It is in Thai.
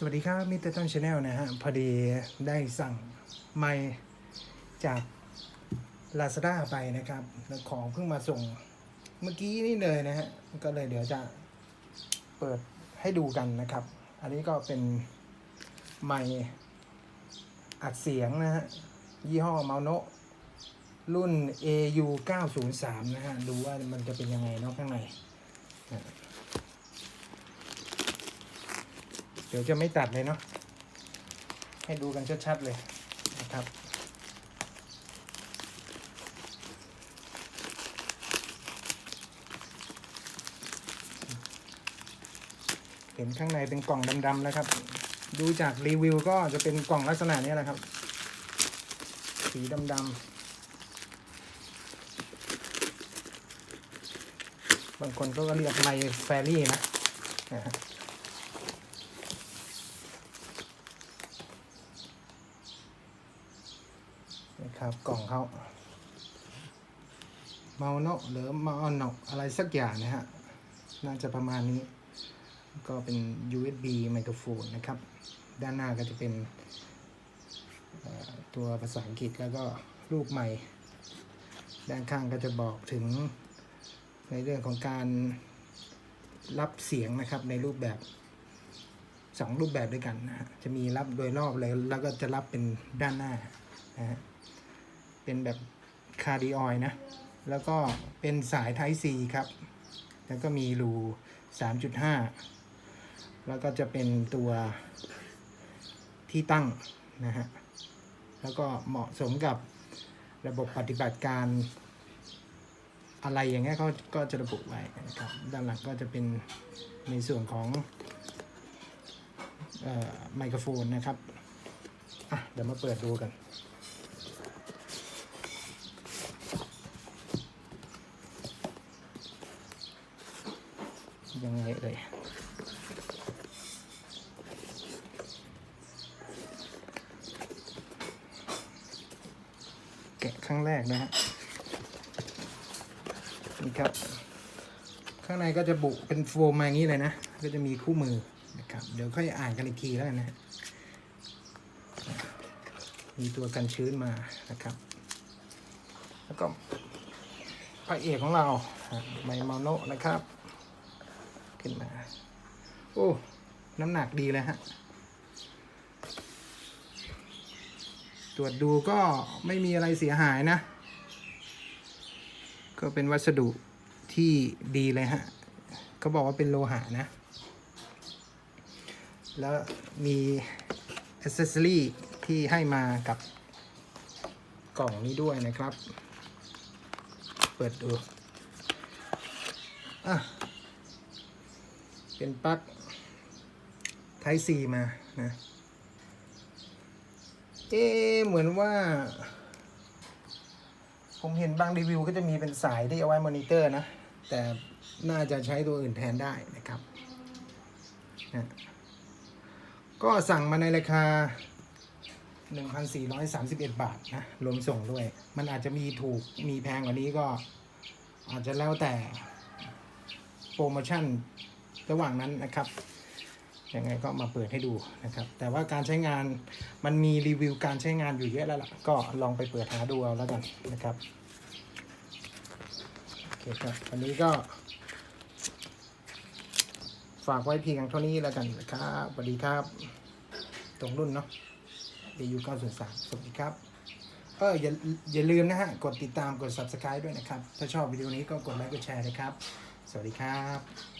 สวัสดีครับมิเตอร์ต้นชาแนลนะฮะ พอดีได้สั่งไมค์จาก Lazada ไปนะครับ ของเพิ่งมาส่งเมื่อกี้นี่เลยนะฮะ ก็เลยเดี๋ยวจะเปิดให้ดูกันนะครับ อันนี้ก็เป็นไมค์อัดเสียงนะฮะ ยี่ห้อเมาโนรุ่น AU 903นะฮะ ดูว่ามันจะเป็นยังไงเนาะข้างใน เดี๋ยวจะไม่ตัดเลยเนาะให้ดูกันชัดๆเลยนะครับเห็นข้างในเป็นกล่องดำๆแล้วครับ ดูจากรีวิวก็จะเป็นกล่องลักษณะนี้แหละครับ สีดำๆบางคนก็เรียกไมแฟรี่นะนะฮะ นะ ครับกล่องเขาเมาโนหรือเมาอนอกอะไรสักอย่างนะฮะ น่าจะประมาณนี้ ก็เป็น USB ไมโครโฟนนะครับ ด้านหน้าก็จะเป็นตัวภาษาอังกฤษแล้วก็รูปใหม่ ด้านข้างก็จะบอกถึงในเรื่องของการรับเสียงนะครับในรูปแบบสองรูปแบบด้วยกันนะฮะจะมีรับโดยรอบเลยแล้วก็จะรับเป็นด้านหน้านะฮะ เป็นแบบคาร์ดิออยนะ แล้วก็เป็นสาย Type C ครับ แล้วก็มีรู 3.5 แล้วก็จะเป็นตัวที่ตั้งนะฮะ แล้วก็เหมาะสมกับระบบปฏิบัติการอะไรอย่างเงี้ยเขาก็จะระบุไว้นะครับ ด้านหลังก็จะเป็นในส่วนของไมโครโฟนนะครับ อะ เดี๋ยวมาเปิดดูกัน ยังไงเอ่ยแกะครั้งแรกนะฮะนี่ครับ ข้างในก็จะบุเป็นโฟมมาอย่างนี้เลยนะ ก็จะมีคู่มือนะครับ เดี๋ยวค่อยอ่านกันอีกทีแล้วกันนะมีตัวกันชื้นมานะครับ แล้วก็พระเอกของเราไมมาโนะนะครับ ขึ้นมา โอ้ น้ำหนักดีเลยฮะ ตรวจดูก็ไม่มีอะไรเสียหายนะ ก็เป็นวัสดุที่ดีเลยฮะเขาบอกว่าเป็นโลหะนะ แล้วมีอ c เซ s ซอรี่ที่ให้มากับกล่องนี้ด้วยนะครับ เปิดดูอะ เป็นปลั๊กไทซีมานะเอ๊เหมือนว่า ผมเห็นบางรีวิวก็จะมีเป็นสายที่เอาไว้มอนิเตอร์นะ แต่น่าจะใช้ตัวอื่นแทนได้นะครับนะก็สั่งมาในราคา 1,431 บาทนะ รวมส่งด้วย มันอาจจะมีถูกมีแพงกว่านี้ก็ อาจจะแล้วแต่โปรโมชั่น ระหว่างนั้นนะครับยังไงก็มาเปิดให้ดูนะครับ แต่ว่าการใช้งานมันมีรีวิวการใช้งานอยู่เยอะแล้วล่ะ ก็ลองไปเปิดหาดูเอาแล้วกันนะครับโอเคครับวันนี้ก็ ฝากไว้เพียงเท่านี้แล้วกันนะครับสวัสดีครับ ตรงรุ่นเนาะ AU 903สวัสดีครับ เอออย่าอย่าลืมนะฮะ กดติดตามกด subscribe ด้วยนะครับ ถ้าชอบวิดีโอนี้ก็กดไลค์กดแชร์นะครับ สวัสดีครับ